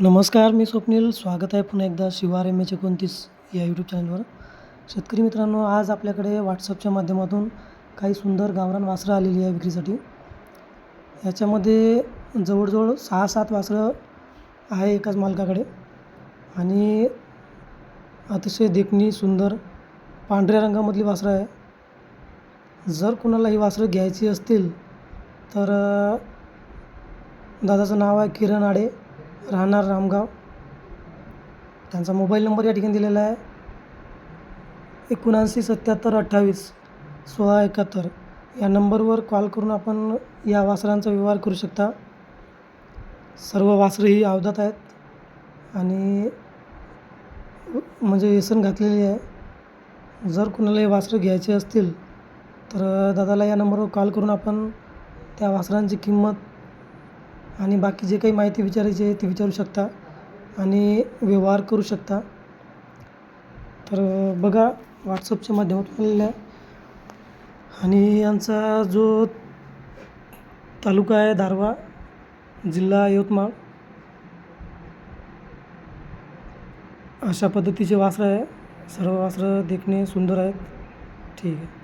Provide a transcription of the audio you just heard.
नमस्कार मी स्वप्नील. स्वागत आहे पुन्हा एकदा शिवार एम एच एकोणतीस या यूट्यूब चॅनलवर शेतकरी मित्रांनो आज आपल्याकडे व्हॉट्सअपच्या माध्यमातून काही सुंदर गावरान वासरं आलेली आहे विक्रीसाठी. याच्यामध्ये जवळजवळ सहा सात वासरं आहे एकाच मालकाकडे. आणि अतिशय देखणी सुंदर पांढऱ्या रंगामधली वासरं आहे. जर कुणाला ही वासरं घ्यायची असतील तर दादाचं नाव आहे किरण आडे. राहणार रामगाव. त्यांचा मोबाईल नंबर या ठिकाणी दिलेला आहे. एकोणऐंशी सत्याहत्तर अठ्ठावीस सोळा एकाहत्तर. या नंबरवर कॉल करून आपण या वासरांचा व्यवहार करू शकता. सर्व वासरे ही अवधात आहेत. आणि म्हणजे व्यसन घातलेली आहे. जर कुणाला हे वासरं घ्यायचे असतील तर दादाला या नंबरवर कॉल करून आपण त्या वासरांची किंमत आणि बाकी जे काही माहिती विचारायची आहे ती विचारू शकता आणि व्यवहार करू शकता. तर बघा व्हॉट्सअपच्या माध्यमातून आलेल्या आहे. आणि यांचा जो तालुका आहे धारवा जिल्हा यवतमाळ अशा पद्धतीचे वासरं आहे. सर्व वासरं देखणे सुंदर आहेत. ठीक आहे.